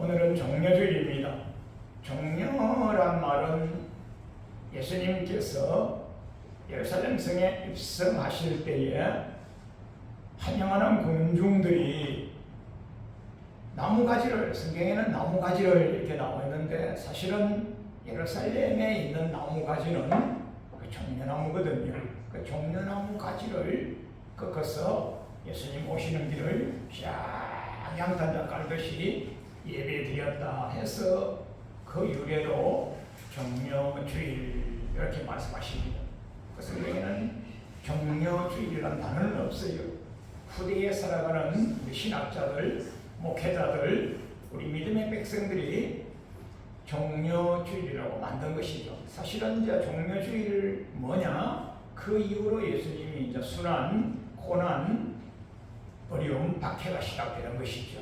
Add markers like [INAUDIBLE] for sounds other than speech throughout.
오늘은 종려주일입니다. 종려란 말은 예수님께서 예루살렘 성에 입성하실 때에 환영하는 군중들이 나무가지를 성경에는 나무가지를 이렇게 나와 있는데 사실은 예루살렘에 있는 나무가지는 그 종려나무거든요. 그 종려나무 가지를 꺾어서 예수님 오시는 길을 쫙 양탄자 깔듯이 예배 드렸다 해서 그 유래로 종려주일 이렇게 말씀하십니다. 그 성경에는 종려주일이라는 단어는 없어요. 후대에 살아가는 신학자들, 목회자들, 우리 믿음의 백성들이 종려주일이라고 만든 것이죠. 사실은 이제 종려주일 뭐냐? 그 이후로 예수님이 이제 순환, 고난, 어려움, 박해가 시작되는 것이죠.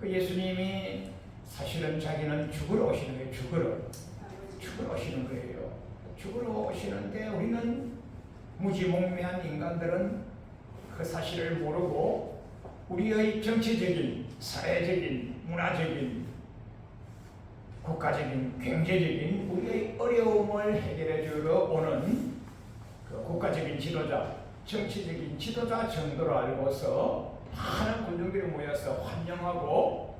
그 예수님이 사실은 자기는 죽으러 오시는 거예요. 죽으러. 죽으러 오시는 거예요. 죽으러 오시는데 우리는 무지몽매한 인간들은 그 사실을 모르고 우리의 정치적인, 사회적인, 문화적인, 국가적인, 경제적인 우리의 어려움을 해결해 주러 오는 그 국가적인 지도자, 정치적인 지도자 정도로 알고서 많은 군중들이 모여서 환영하고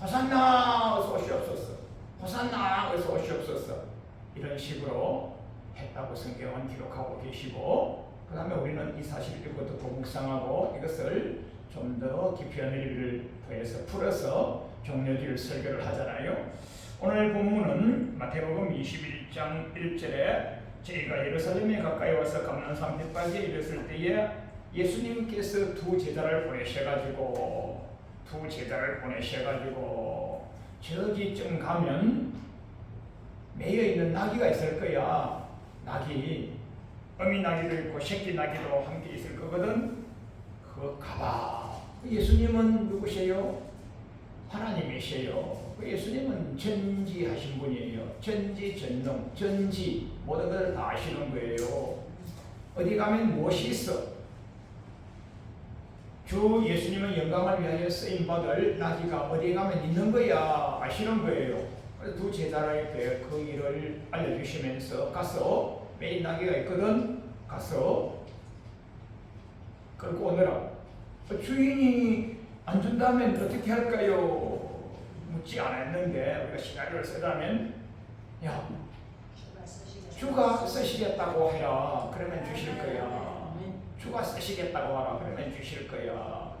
호산나! 어서 오시옵소서 호산나! 어서 오시옵소서. 이런 식으로 했다고 성경은 기록하고 계시고 그 다음에 우리는 이 사실을 읽고 듣고 묵상하고 이것을 좀 더 깊이 의미를 더해서 풀어서 종려주일 설교를 하잖아요. 오늘 본문은 마태복음 21장 1절에 저희가 예루살렘에 가까이 와서 감난산 벳바지에 이르렀을 때에 예수님께서 두 제자를 보내셔가지고 두 제자를 보내셔가지고 저기쯤 가면 매여 있는 나귀가 있을 거야. 나귀 어미 나귀도 있고 새끼 나귀도 함께 있을 거거든. 그거 가봐. 예수님은 누구세요? 하나님이세요. 그 예수님은 전지하신 분이에요. 전지 전능, 전지 모든 것을 다 아시는 거예요. 어디 가면 무엇이 있어? 주 예수님은 영광을 위하여 쓰임 받을 나귀가 어디 가면 있는 거야 아시는 거예요. 두 제자에게 그 일을 알려주시면서 가서 매일 나귀가 있거든 가서 끌고 오느라 어, 주인이 안 준다면 어떻게 할까요? 묻지 않았는데 우리가 시나리오를 쓰다면 야 주가 쓰시겠다고 해라 그러면 주실 거야. 주가 쓰시겠다고 하라 그러면 주실 거야.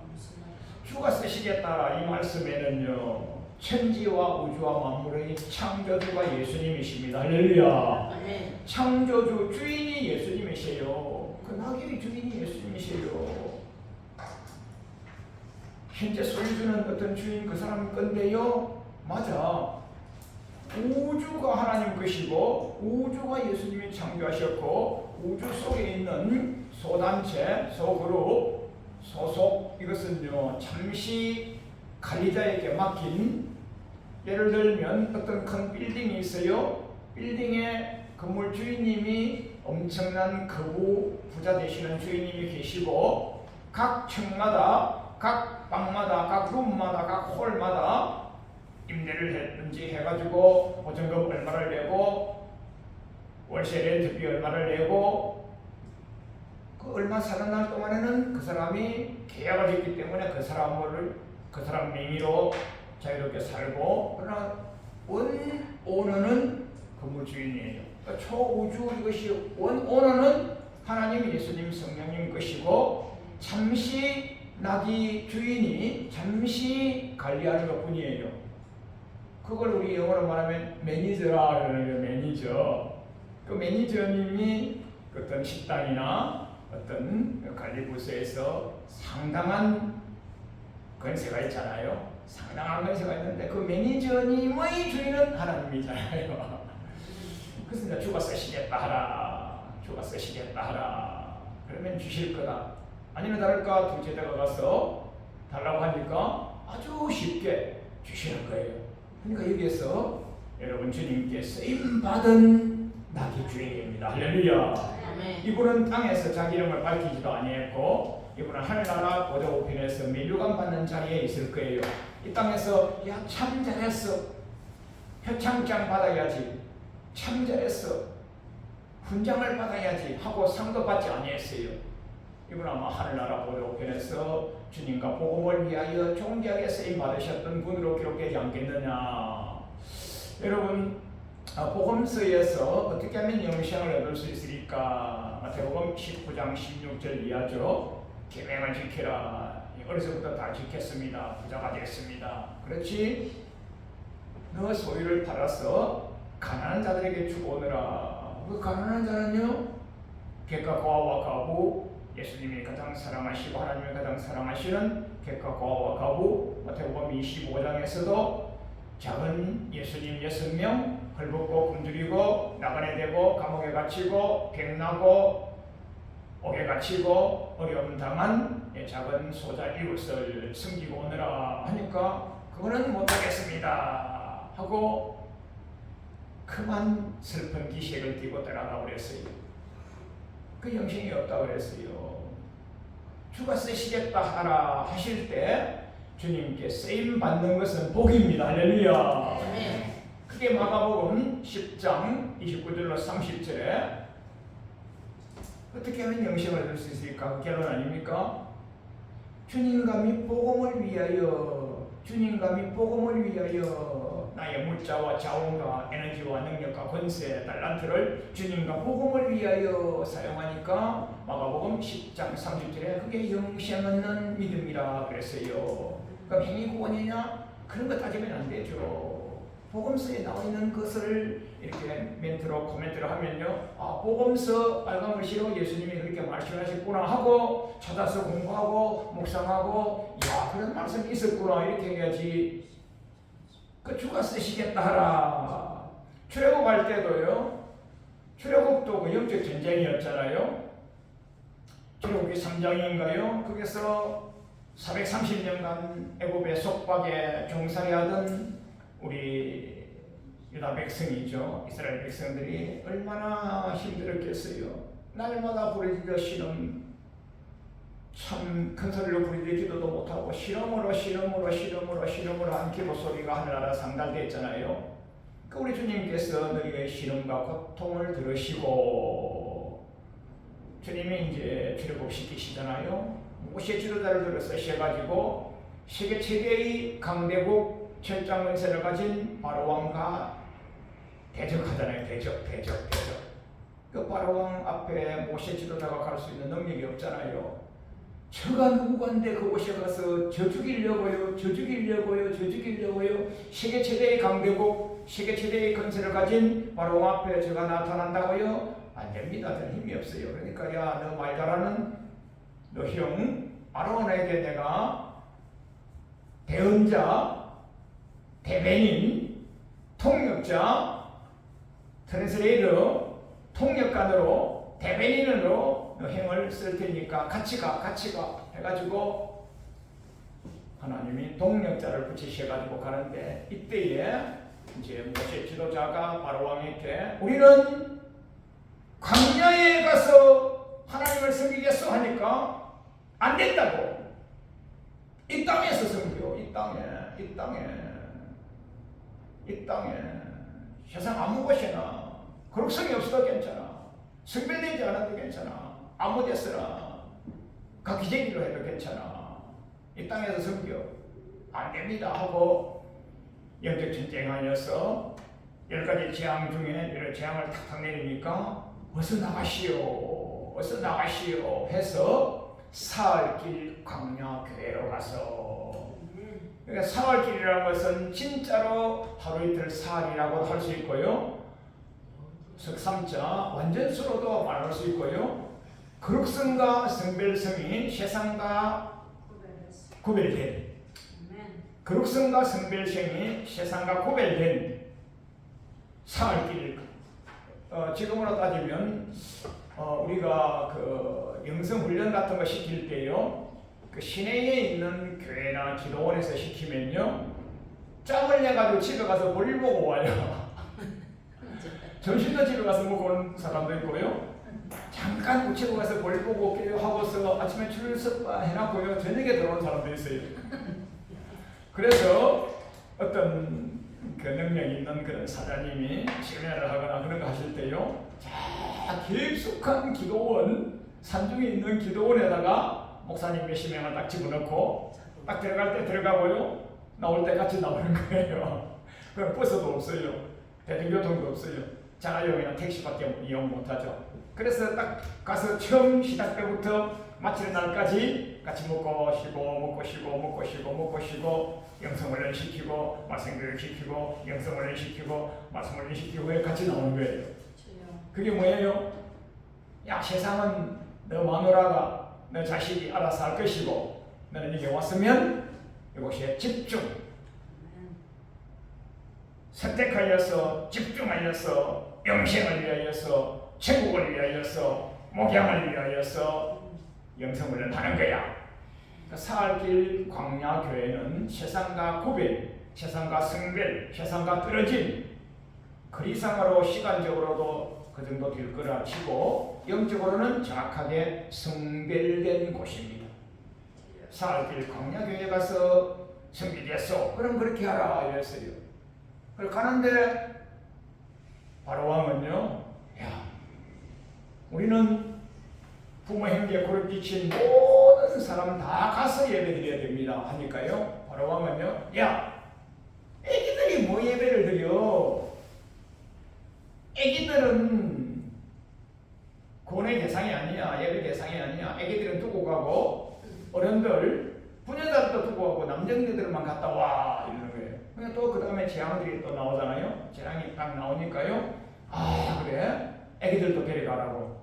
주가 쓰시겠다 이 말씀에는요 천지와 우주와 만물의 창조주가 예수님이십니다. 할렐루야. 창조주 주인이 예수님이세요. 그 나귀의 주인이 예수님이세요. 현재 소유주는 어떤 주인 그 사람 건데요. 맞아. 우주가 하나님 것이고 우주가 예수님이 창조하셨고 우주 속에 있는 소단체, 소그룹, 소속 이것은요 잠시 관리자에게 맡긴 예를 들면 어떤 큰 빌딩이 있어요. 빌딩에 건물 주인님이 엄청난 거부 부자 되시는 주인님이 계시고 각 층마다 각 방마다 각 룸마다 각 홀마다 임대를 했든지 해가지고 보증금 얼마를 내고 월세 렌트비 얼마를 내고 그 얼마 사는 날 동안에는 그 사람이 계약을 했기 때문에 그 사람을 그 사람 명의로 자유롭게 살고 그러나 원 오너는 건물 주인이에요. 그러니까 초우주 이것이 원 오너는 하나님 예수님 성령님 것이고 잠시 나귀 주인이 잠시 관리하는 것 뿐이에요. 그걸 우리 영어로 말하면 매니저라 그러는. 매니저. 그 매니저님이 어떤 식당이나 어떤 관리 부서에서 상당한 권세가 있잖아요. 상당한 권세가 있는데 그 매니저님의 주인은 하나님이잖아요. [LAUGHS] 그래서 이제 주가 쓰시겠다 하라. 주가 쓰시겠다 하라. 그러면 주실 거다. 아니면 다를까 두 제자가 가서 달라고 하니까 아주 쉽게 주시는 거예요. 그러니까 여기에서 여러분 주님께 쓰임 받은 나귀 주인입니다. 할렐루야. 이분은 땅에서 자기 이름을 밝히지도 아니했고 이분은 하늘나라 보좌우편에서 면류관 받는 자리에 있을 거예요. 이 땅에서 야 참 잘했어. 표창장 받아야지. 참 잘했어. 훈장을 받아야지 하고 상도 받지 아니했어요. 이분 아마 하늘나라 보좌우편에서 주님과 복음을 위하여 종기하게 쓰임 받으셨던 분으로 기록되지 않겠느냐. 여러분 아, 복음서에서 어떻게 하면 영생을 얻을 수 있으리까? 마태복음 19장 16절 이하죠. 계명을 지키라. 어려서부터 다 지켰습니다. 부자가 됐습니다. 그렇지? 너 소유를 팔아서 가난한 자들에게 주고 오너라. 그 가난한 자는요, 객과 고아와 가부, 예수님이 가장 사랑하시고 하나님이 가장 사랑하시는 객과 고아와 가부, 마태복음 25장에서도 작은 예수님 여섯 명 헐벗고 굶주리고 나그네 되고 감옥에 갇히고 병나고 옥에 갇히고 어려움 당한 예, 작은 소자 이웃을 숨기고 오느라 하니까 그거는 못하겠습니다 하고 그만 슬픈 기색을 띠고 떠나가 그랬어요. 그 영생이 없다고 그랬어요. 주가 쓰시겠다 하라 하실 때 주님께 쓰임 받는 것은 복입니다. 할렐루야. 크게 마가복음 10장 29절로 30절에 어떻게 하면 영생을 얻을 수 있을까? 그 결론 아닙니까? 주님과 및 복음을 위하여 주님과 및 복음을 위하여 나의 물자와 자원과 에너지와 능력과 권세, 달란트를 주님과 복음을 위하여 사용하니까 마가복음 10장 30절에 그게 영생 얻는 믿음이라 그랬어요. 그럼 행위 구원이냐? 그런 거 따지면 안 되죠. 복음서에 나와 있는 것을 이렇게 멘트로 코멘트를 하면요. 아, 복음서 빨간 글씨로 예수님이 그렇게 말씀하셨구나 하고 찾아서 공부하고 묵상하고 야, 그런 말씀이 있었구나 이렇게 해야지. 그 주가 쓰시겠다 하라. 출애굽 할 때도요. 출애굽도 그 영적 전쟁이었잖아요. 출애굽이 3장인가요? 거기서 430년간 애굽의 속박에 종살이하던 우리 유다 백성이죠. 이스라엘 백성들이 얼마나 힘들었겠어요. 날마다 부르짖어 시름 참큰 소리로 부르짖어 기도도 못하고 시름으로 시름으로 시름으로 시름으로 안기고 소리가 하늘나라 상달됐잖아요. 그 우리 주님께서 너희의 시름과 고통을 들으시고 주님이 이제 출애굽 시키시잖아요. 모세 지도자를 들어 쓰셔가지고 세계 최대의 강대국 철장 권세를 가진 바로 왕과 대적하잖아요. 대적, 대적, 대적. 그 바로 왕 앞에 모세 지도자가 갈 수 있는 능력이 없잖아요. 저가 누구건데 그곳에 가서 저 죽이려고요, 저 죽이려고요, 저 죽이려고요. 세계 최대의 강대국, 세계 최대의 권세를 가진 바로 왕 앞에 저가 나타난다고요? 안 됩니다. 저는 힘이 없어요. 그러니까 야, 너 말 잘하는 너형 아론에게 내가 대언자 대변인, 통역자, 트랜스레이터, 통역관으로 대변인으로 행을 쓸 테니까 같이 가, 같이 가 해가지고 하나님이 동력자를 붙이셔가지고 가는데 이때에 이제 모세 지도자가 바로 왕에게 우리는 광야에 가서 하나님을 섬기겠어 하니까 안 된다고. 이 땅에서 섬겨 이 땅에 이 땅에. 이 땅에 세상 아무 곳이나 거룩성이 없어도 괜찮아. 성별되지 않아도 괜찮아. 아무 데서나 각기쟁이로 해도 괜찮아. 이 땅에서 섬겨 안 됩니다 하고 영적 전쟁하여서 열 가지 재앙 중에 이런 재앙을 탁탁 내리니까 어서 나가시오, 어서 나가시오 해서 사흘길 광야 교회로 가서 그러니까 사흘길이라는 것은 진짜로 하루 이틀 사흘이라고 할 수 있고요. 석삼자 완전수로도 말할 수 있고요. 그룹성과 성별성이 세상과 구별된 그룹성과 성별성이 세상과 구별된 사흘길 어, 지금으로 따지면 어, 우리가 그 영성 훈련 같은 거 시킬 때요. 그 시내에 있는 교회나 기도원에서 시키면요 짬을 내가지고 집에 가서 볼 보고 와요. [LAUGHS] 점심도 집에 가서 먹고 오는 사람도 있고요. 잠깐 우체국 가서 볼 보고 올게요 하고서 아침에 출석 해놨고요 저녁에 들어오는 사람도 있어요. 그래서 어떤 그 능력 있는 그런 사장님이 세미나를 하거나 그런 거 하실 때요. 자 깊숙한 기도원 산중에 있는 기도원에다가 목사님 몇십 명을 딱 집어넣고 딱 들어갈 때 들어가고요 나올 때 같이 나오는 거예요. [LAUGHS] 그럼 버스도 없어요. 대중교통도 없어요. 자가용이나 택시밖에 이용 못하죠. 그래서 딱 가서 처음 시작 때부터 마치는 날까지 같이 먹고 쉬고 먹고 쉬고 먹고 쉬고 먹고 쉬고 영성훈련 시키고 말씀교육 시키고 영성훈련 시키고 말씀훈련 시키고 같이 나오는 거예요. 그게 뭐예요? 야 세상은 너 마누라가 너 자식이 알아서 할 것이고 너는 이게 왔으면 이곳에 집중 선택하여서 집중하여서 영생을 위하여서 천국을 위하여서 목양을 위하여서 영성을 하는 거야. 그 사흘길 광야교회는 세상과 구별, 세상과 성별, 세상과 떨어진 그리상으로 시간적으로도 그 정도 될 거라 치고 영적으로는 정확하게 성별된 곳입니다. 사흘길 광야교회 가서 성비됐어. 그럼 그렇게 하라 이랬어요. 그걸 가는데 바로 왕은요. 야, 우리는 부모 형제 그룹 끼친 모든 사람 다 가서 예배드려야 됩니다. 하니까요. 바로 왕은요. 야, 애기들이 뭐 예배를 드려? 애기들은 고뇌 대상이 아니야. 예배 대상이 아니야. 애기들은 두고 가고 어른들 부녀자들도 두고 가고 남정네들만 갔다 와 이러는 거예요. 그러니까 또그 다음에 재앙들이 또 나오잖아요. 재앙이 딱 나오니까요. 아 그래? 애기들도 데려가라고.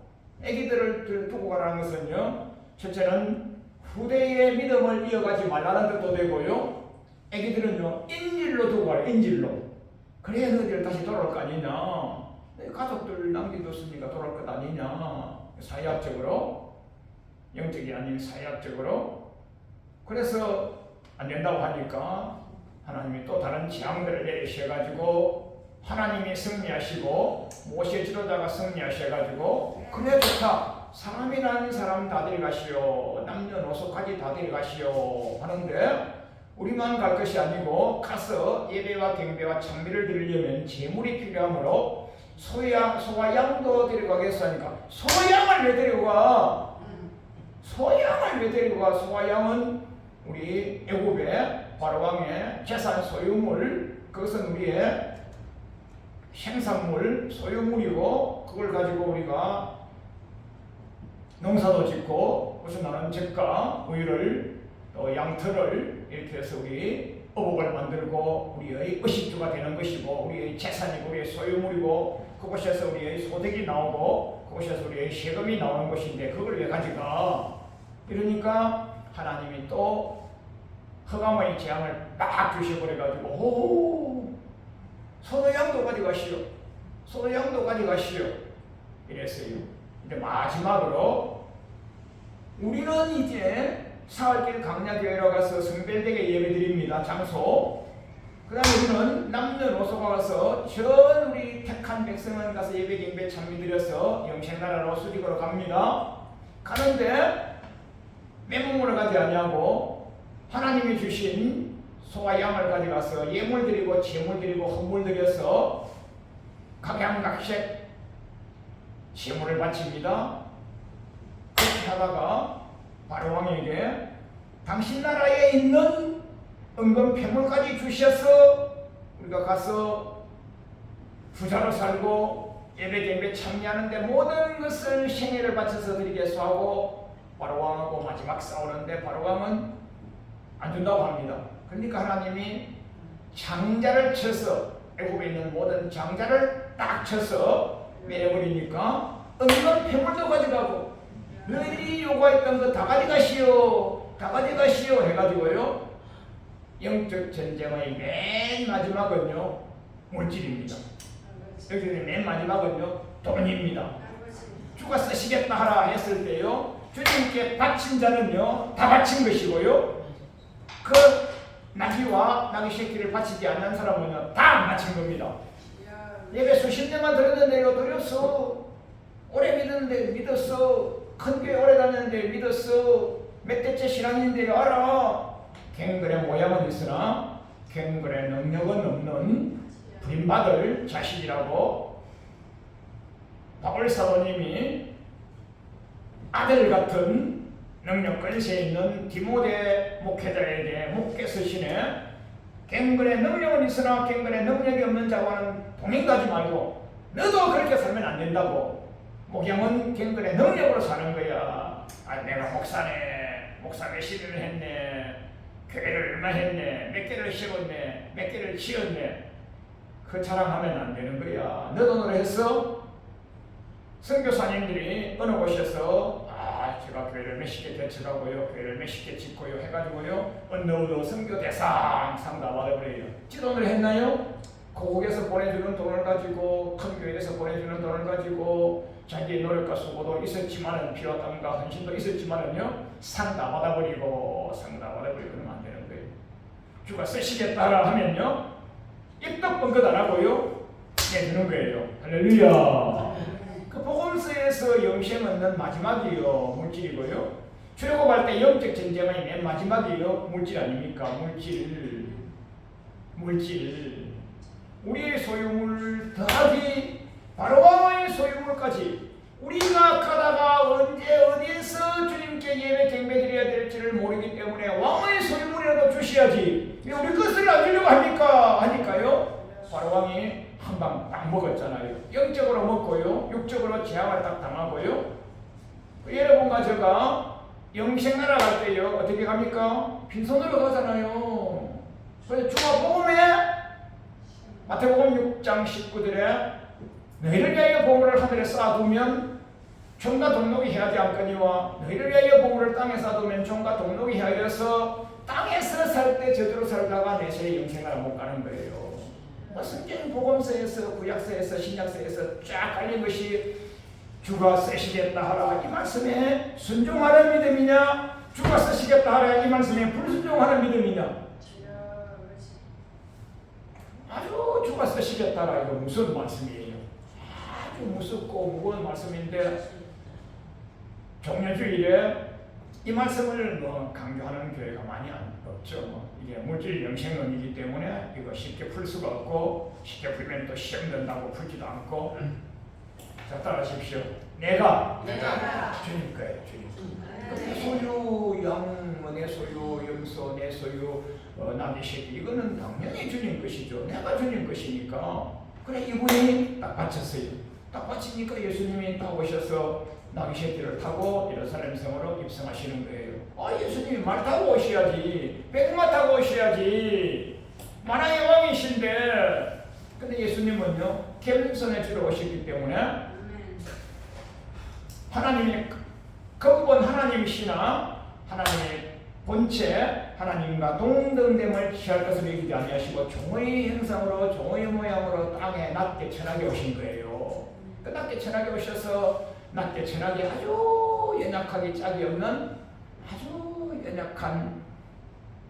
가라는 것은요. 첫째는 후대의 믿음을 이어가지 말라는 뜻도 되고요. 애기들은요 인질로 두고 가라. 인질로. 그래야 너희들 다시 돌아올 거 아니냐. 내 가족들 남겨뒀으니까 돌아올 것 아니냐. 사회학적으로 영적이 아닌 사회학적으로 그래서 안 된다고 하니까 하나님이 또 다른 재앙들을 내리셔가지고 하나님이 승리하시고 모세 지도자가 승리하셔가지고 그래 좋다 사람이라는 사람 다 데려가시오. 남녀노소까지 다 데려가시오. 하는데 우리만 갈 것이 아니고 가서 예배와 경배와 찬미를 드리려면 재물이 필요하므로 소야 소와 양도 데려가겠어 하니까 소양을 왜 데려가? 소양을 왜 데리고 가? 소와 양은 우리 애굽의 바로 왕의 재산 소유물 그것은 우리의 생산물 소유물이고 그걸 가지고 우리가 농사도 짓고 무슨 나는 젖과 우유를 또 양털을 이렇게 해서 우리 어복을 만들고 우리의 의식주가 되는 것이고 우리의 재산이고 우리의 소유물이고 그곳에서 우리의 소득이 나오고 그곳에서 우리의 세금이 나오는 것인데 그걸 왜 가져가? 이러니까 하나님이 또 허감의 재앙을 딱 주셔버려가지고 오 소도 양도 가져가시오. 소도 양도 가져가시오. 이랬어요 근데 마지막으로 우리는 이제 사흘길 강야교회로 가서 성별되게 예배드립니다. 장소. 그 다음에 우리는 남녀노소가 가서 전 우리 택한 백성은 가서 예배 경배 찬미 드려서 영생나라로 수직으로 갑니다. 가는데 매몸으로 가지 아니하고 하나님이 주신 소와 양을 가져가서 예물 드리고 제물 드리고 헌물 드려서 각양각색 제물을 바칩니다. 그렇게 하다가 바로 왕에게 당신 나라에 있는 은금 폐물까지 주셔서 우리가 가서 부자로 살고 예배 경배 참여하는데 모든 것을 생애를 바쳐서 드리겠소 하고 바로 왕하고 마지막 싸우는데 바로 왕은 안 준다고 합니다. 그러니까 하나님이 장자를 쳐서 애굽에 있는 모든 장자를 딱 쳐서 내버리니까 은근 폐물도 가져가고 너희들이 요구했던 거 다 가져가시오 다 가져가시오 해가지고요 영적 전쟁의 맨 마지막은요 물질입니다. 여기는 맨 마지막은요 돈입니다. 주가 쓰시겠다 하라 했을 때요 주님께 바친 자는요 다 바친 것이고요 그 나귀와 나귀 새끼를 바치지 않는 사람은요 다안 바친 겁니다 예배 수십 년만 들었는데요 드렸어 오래 믿었는데 믿었어. 큰 교회 오래 다녔는데 믿었어. 몇 대째 신앙인데 알아. 갱글의 모양은 있으나 갱글의 능력은 없는 부림받을 자식이라고 바울 사도님이 아들 같은 능력 권세 있는 디모데 목회자에게 목회 서신에 갱글의 능력은 있으나 갱글의 능력이 없는 자와는 동행가지 말고 너도 그렇게 살면 안 된다고. 목양은 갱글의 능력으로 사는 거야. 아 내가 목사네. 목사 메시지를 했네. 교회를 얼마 했네. 몇 개를 세웠네. 몇 개를 지었네. 그 자랑하면 안 되는 거야. 너 돈으로 했어? 선교사님들이 어느 곳에서 아 제가 교회를 몇십 개 개척하고요 교회를 몇십 개 짓고요 해가지고요 어느 선교 대상 상 나와버려요. 지돈을 했나요? 고국에서 보내주는 돈을 가지고 큰 교회에서 보내주는 돈을 가지고 자기의 노력과 수고도 있었지만은 피와 땀과 헌신도 있었지만은요 상다 받아버리고 상다 받아버리고 그러면 안 되는 거예요. 주가 쓰시겠다 하면요 입덕 번긋 안 하고요 내주는 거예요. 할렐루야 그 복음서에서 영생 얻는 마지막이요 물질이고요. 출애굽할 때 영적 전쟁의 맨 마지막이요 물질 아닙니까? 물질, 물질. 우리의 소유물 더하기 바로 왕의 소유물까지 우리가 가다가 언제 어디에서 주님께 예배 경배드려야 될지를 모르기 때문에 왕의 소유물이라도 주셔야지. 왜 우리 것을 안 주려고 합니까? 하니까요. 바로 왕이 한 방 딱 먹었잖아요. 영적으로 먹고요, 육적으로 제약을 딱 당하고요. 그 여러분과 제가 영생 날아갈 때요 어떻게 갑니까? 빈손으로 가잖아요. 그래서 주가 복음에 마태복음 6장 19절에 너희를 위하여 보물을 하늘에 쌓아두면 종과 동록이 해하지 않거니와 너희를 위하여 보물을 땅에 쌓아두면 종과 동록이 해하여서 땅에서 살 때 저주로 살다가 내세의 영생을 못 가는 거예요. 뭐 성경 복음서에서 구약서에서 신약서에서 쫙 깔린 것이 주가 쓰시겠다 하라. 이 말씀에 순종하는 믿음이냐? 주가 쓰시겠다 하라. 이 말씀에 불순종하는 믿음이냐? 아주 주가 쓰시겠다 하라. 이거 무슨 말씀이에요? 아주 무섭고 무거운 말씀인데 종려주일에 이 말씀을 뭐 강조하는 교회가 많이 안 없죠. 뭐 이게 물질 영생론이기 때문에 이거 쉽게 풀 수가 없고 쉽게 풀면 또 시험 된다고 풀지도 않고 자 따라하십시오. 내가 내가 주님 거예요. 주님. 내 소유 양, 뭐내 소유 염소, 내 소유 어, 나비 새끼 이거는 당연히 주님 것이죠. 내가 주님 것이니까 그래 이분이 딱 바쳤어요. 딱 바치니까 예수님이 딱 오셔서 나비 새끼를 타고 예루살렘 성으로 입성하시는 거예요. 아 예수님이 말 타고 오셔야지, 백마 타고 오셔야지. 만왕의 왕이신데 근데 예수님은요 주러 오셨기 때문에 하나님이 근본 하나님이시나 하나님의 본체 하나님과 동등됨을 취할 것을 여기지 아니하시고 종의 형상으로 종의 모양으로 땅에 낮게 천하게 오신 거예요. 그 낮게 천하게 오셔서 낮게 천하게 아주 연약하게 짝이 없는 아주 연약한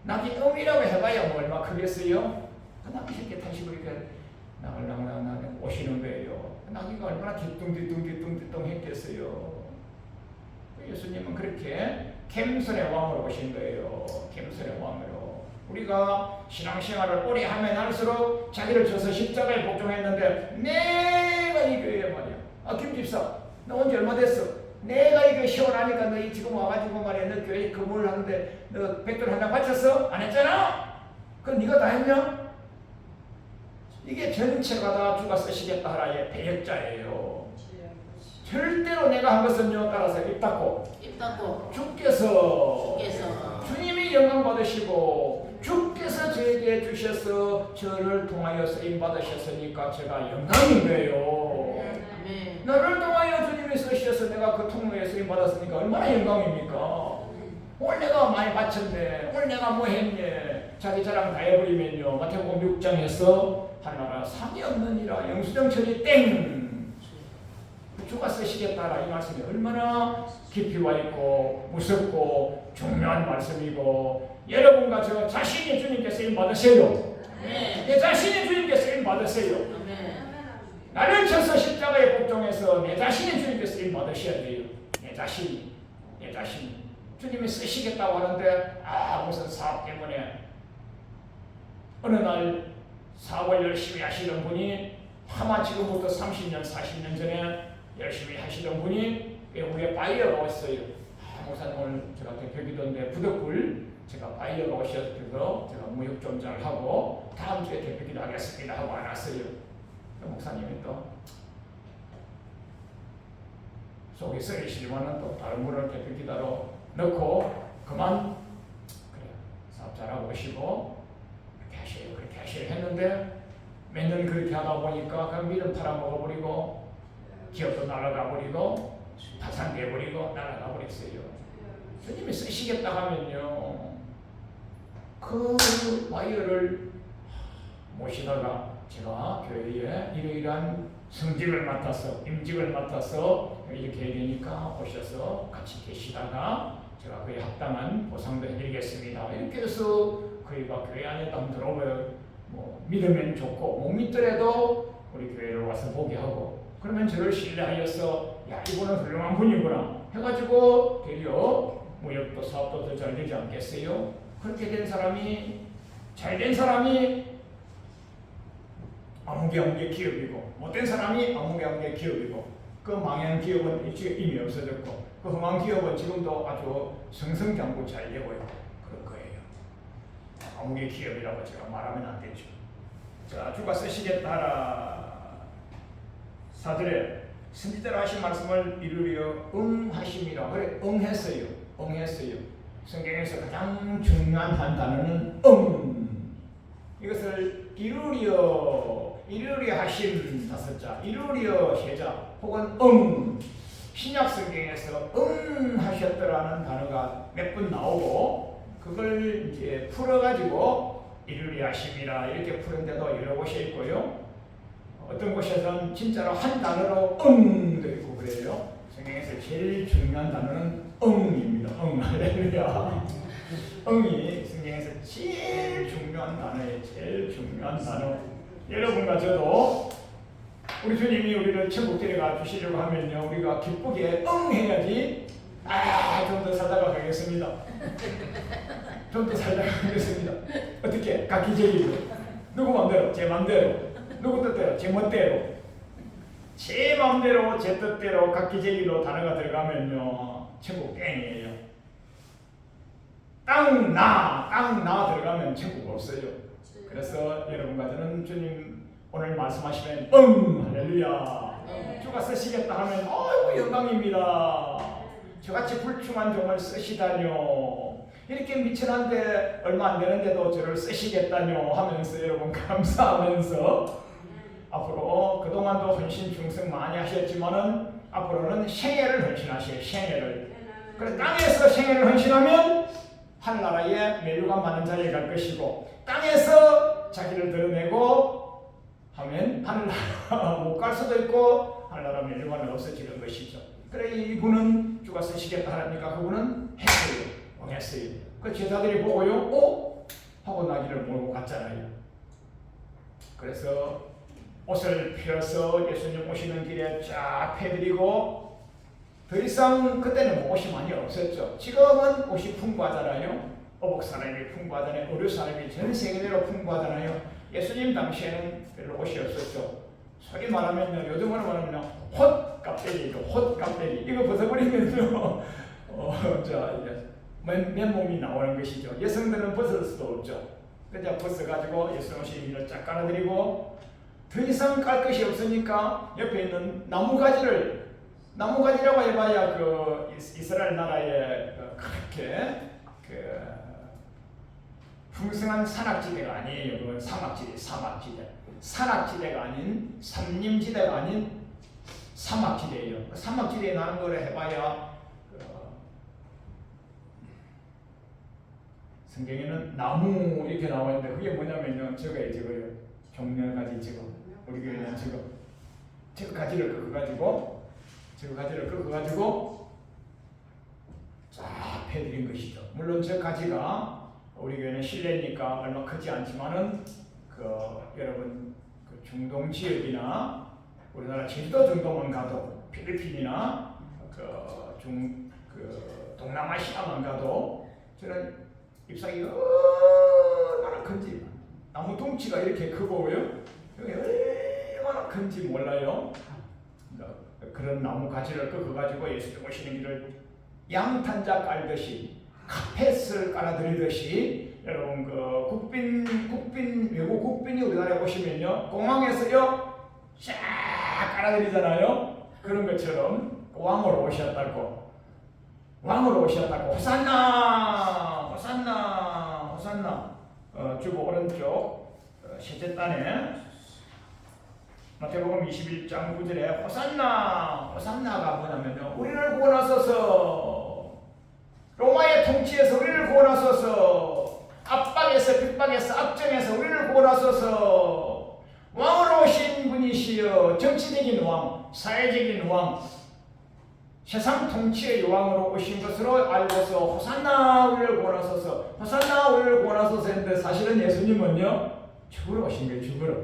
낙이 음이라고 해봐야 뭐 얼마 크겠어요? 그 낙이 이렇게 타시고 이렇게 나글나글나글 오시는 거예요. 그 낙이가 얼마나 뒤뚱뒤뚱뒤뚱뒤뚱 했겠어요. 예수님은 그렇게 캠선의 왕으로 오신 거예요. 캠선의 왕으로. 우리가 신앙생활을 오래 하면 할수록 자기를 져서 십자가에 복종했는데 내가 이 교회에 말이야. 아 김 집사 너 언제 얼마 됐어? 내가 이거 시원하니까 너 지금 와가지고 말이야 너 교회 근무를 하는데 너 백돌 하나 바쳤어? 안 했잖아? 그럼 네가 다 했냐? 이게 전체가 다 주가 쓰시겠다 하라의 배역자예요. 절대로 내가 한 것은요 따라서 입 닫고 입 닫고 주께서 주께서 주님이 영광 받으시고 주께서 저에게 주셔서 저를 통하여 쓰임 받으셨으니까 제가 영광인 거예요. 아멘 나를 통하여 쓰셔서 내가 그 통로에 쓰임 받았으니까 얼마나 영광입니까? 오늘 내가 많이 바쳤네. 오늘 내가 뭐 했네. 자기 자랑 다 해버리면요. 마태복음 6장에서 하나라 상이 없느니라 영수정처리 땡. 주가 쓰시겠다라 이 말씀이 얼마나 깊이 와 있고 무섭고 중요한 말씀이고 여러분과 저 자신이 주님께 쓰임 받으세요. 아멘 내 자신이 주님께 쓰임 받으세요. 나를 쳐서 십자가에 복종해서 내 자신이 주님께 쓰임 받으셔야 돼요. 내 자신이, 내 자신이. 주님이 쓰시겠다고 하는데 아 무슨 사업 때문에 어느 날 사업을 열심히 하시던 분이 아마 지금부터 30년, 40년 전에 열심히 하시던 분이 우리의 바이어가 왔어요. 아, 목사님 오늘 제가 대표기도인데 부덕굴 제가 바이어가 오셔서 제가 무역 좀 잘 하고 다음 주에 대표기도 하겠습니다 하고 안 왔어요. 목사님이 또 속이 썩이시지만은 또 다른 분을 대표기도로 넣고 그만 그래 사업 잘하고 오시고 그렇게 하셔요. 그렇게 하셔요. 했는데 몇년 그렇게 하다 보니까 그 밀은 팔아먹어버리고 기업도 날아가버리고 파산돼버리고 날아가버렸어요. 주님이 쓰시겠다 하면요. 그 와이어를 모시다가 제가 교회에 이러이러한 성직을 맡아서 임직을 맡아서 이렇게 되니까 오셔서 같이 계시다가 제가 그에 합당한 보상도 해드리겠습니다. 이렇게 해서 그이가 교회 안에 딱 들어오면 뭐 믿으면 좋고 못 믿더라도 우리 교회를 와서 보게 하고 그러면 저를 신뢰하여서 야 이분은 훌륭한 분이구나 해가지고 되려 무역도 사업도 더 잘 되지 않겠어요? 그렇게 된 사람이 잘 된 사람이 아무개 아무개 기업이고 못된 사람이 아무개 아무개 기업이고 그 망한 기업은 이미 없어졌고 그 흥한 기업은 지금도 아주 승승장구 잘 되고 있고 그럴 거예요. 아무개 기업이라고 제가 말하면 안 되죠. 자 주가 쓰시겠다라 사들의 선지자로 하신 말씀을 이루려 응하심이라 그래 응했어요. 응했어요. 성경에서 가장 중요한 한 단어는 응. 이것을 이루려 이루려 하심 다섯 자, 이루려 세자 혹은 응. 신약 성경에서 응 하셨더라는 단어가 몇 번 나오고 그걸 이제 풀어가지고 이루려 하심이라 이렇게 푸는 데도 여러 곳이 있고요. 어떤 곳에서는 진짜로 한 단어로 응도 있고 그래요. 성경에서 제일 중요한 단어는 응입니다. 응 할렐루야. 응이 성경에서 제일 중요한 단어예요. 제일 중요한 단어. 여러분과 저도 우리 주님이 우리를 천국 데려가 주시려고 하면요 우리가 기쁘게 응 해야지 아좀 더 살다가 가겠습니다. 좀 더 살다가 가겠습니다. 어떻게? 각기적이로. 누구 맘대로? 제 맘대로. 누구 뜻대로? 제 멋대로. 제 맘대로 제 뜻대로 각기적이로 단어가 들어가면요 천국 땡이에요. 땅나 땅나 들어가면 천국 없어요 그래서 여러분과 저는 주님 오늘 말씀하시면 응 할렐루야. 네. 주가 쓰시겠다 하면 아이고 영광입니다. 저같이 불충한 종을 쓰시다뇨. 이렇게 미천한데 얼마 안 되는데도 저를 쓰시겠다뇨 하면서 여러분 감사하면서 앞으로 그동안도 헌신 충성 많이 하셨지만은 앞으로는 생애를 헌신하셔요 생애를. 그래 땅에서 생애를 헌신하면 하늘나라에 멜류가 많은 자리에 갈 것이고 땅에서 자기를 드러내고 하면 하늘나라 [LAUGHS] 못 갈 수도 있고 하늘나라 멸류관은 없어지는 것이죠. 그래 이분은 주가 쓰시겠다 하니까 그분은 했어요. 어, 했어요. 그 제자들이 보고요, 어? 하고 나기를 모르고 갔잖아요. 그래서 옷을 펴서 예수님 오시는 길에 쫙 패드리고 더 이상 그때는 옷이 많이 없었죠. 지금은 옷이 풍부하잖아요. 어복 사람이 풍부하잖아요. 의료 사람이 전 세계대로 풍부하잖아요. 예수님 당시에는 별로 옷이 없었죠. 소리 말하면요, 요즘으로 말하면 헛 깍대기죠. 헛 깍대기. 이거 벗어버리면요, [LAUGHS] 어, 저 이제 맨, 맨몸이 나오는 것이죠. 여성들은 벗을 수도 없죠. 그냥 벗어가지고 예수님 오시기를 쫙 깔아드리고 더 이상 깔 것이 없으니까 옆에 있는 나무가지를 나무가지라고 해봐야 그 이스라엘 나라에 그 그렇게 그 풍성한 산악지대가 아니에요. 그건 사막지대, 사막지대. 산악지대가 아닌 산림지대가 아닌 사막지대예요. 그 사막지대에 나는 거를 해봐야 그 성경에는 나무 이렇게 나와 있는데 그게 뭐냐면요. 저거예요, 저거요. 종려가지 저거. 우리 교회는 저거. 저거 가지를 끄고 가지고 저거 가지를 끄고 가지고 쫙 패드린 것이죠. 물론 저 가지가 우리 교회는 실내니까 얼마 크지 않지만은 그 여러분 그 중동 지역이나 우리나라 제주도 정도만 가도 필리핀이나 그 중 그 동남아시아만 가도 저는 잎사귀가 얼마나 큰지 나무 둥치가 이렇게 크고요. 얼마나 큰지 몰라요. 그러니까 그런 나무 가지를 꺾어가지고 예수님 오시는 길을 양탄자 깔듯이 카펫을 깔아드리듯이 여러분 그 국빈 국빈 외국 국빈이 우리나라에 오시면요 공항에서요 쫙 깔아드리잖아요. 그런 것처럼 왕으로 오셨다고. 왕으로 오셨다고. 호산나! 호산나! 호산나! 어, 주고 오른쪽 어, 셋째 단에 마태복음 21장 9절에 호산나! 호산나가 뭐냐면요 우리를 구원하소서 로마의 통치에서 우리를 구원하소서. 압박에서 핍박에서 압정에서 우리를 구원하소서. 왕으로 오신 분이시여 정치적인 왕 사회적인 왕 세상 통치의 왕으로 오신 것으로 알고서 호산나 우리를 구원하소서. 호산나 우리를 구원하소서 했는데 사실은 예수님은요 죽으러 오신 거예요 죽으러.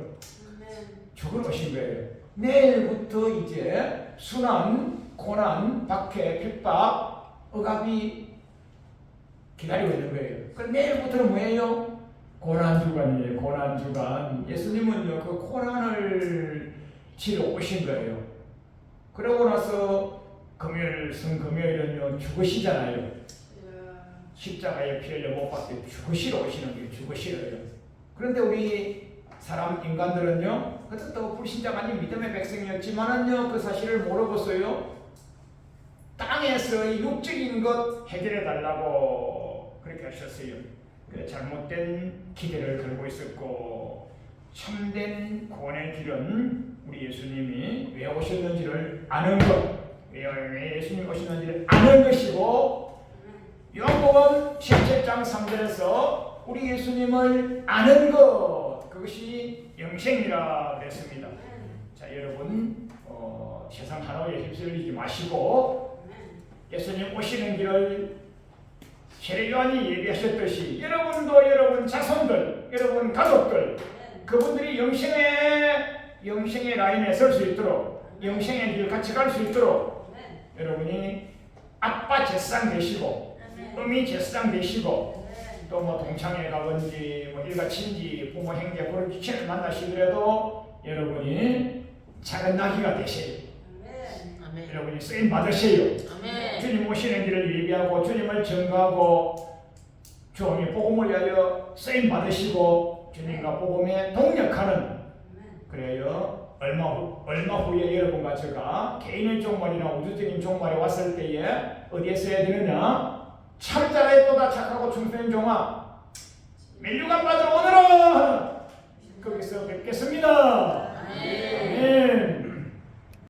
죽으러 오신 거예요. 내일부터 이제 순환, 고난, 박해, 핍박, 억압이 기다리고 있는 거예요. 그럼 내일부터는 뭐예요? 고난 주간이에요. 고난 주간. 예수님은요 그 고난을 지러 오신 거예요. 그러고 나서 금요일, 성금요일은요 죽으시잖아요. 십자가에 피 흘려 못 박혀 죽으시러 오시는 거예요. 죽으시러요. 그런데 우리 사람 인간들은요 그것도 불신자가 아닌 믿음의 백성이었지만은요 그 사실을 모르고서요 땅에서 이 육적인 것 해결해 달라고 그렇게 하셨어요. 그 잘못된 기대를 걸고 있었고 참된 구원의 길은 우리 예수님이 왜 오셨는지를 아는 것, 왜, 왜 예수님 오셨는지를 아는 것이고 요한복음 17장 3절에서 우리 예수님을 아는 것 그것이 영생이라 그랬습니다. 자 여러분 어, 세상 하나에 휩쓸리지 마시고 예수님 오시는 길을 세례요한이 예비하셨듯이 여러분도 여러분 자손들 여러분 가족들 그분들이 영생의 영생의 라인에 설 수 있도록 영생의 길 같이 갈 수 있도록 여러분이 아빠 제상 되시고 어미 제상 되시고 또 뭐 동창회 가든지 뭐 일가 친지 부모 형제 그런 지체를 만나시더라도 여러분이 작은 나귀가 되세요. 아멘. 여러분이 쓰임 받으세요. 아멘. 주님 오시는 길을 예비하고 주님을 증거하고 주님이 복음을 위하여 쓰임 받으시고 주님과 복음에 동력하는 그래요. 얼마 후, 얼마 후에 여러분과 제가 개인의 종말이나 우주적인 종말에 왔을 때에 어디에 써야 되느냐? 참자의 또다 착하고 충성된 종아 멜류관 받으러 오너라 거기서 뵙겠습니다.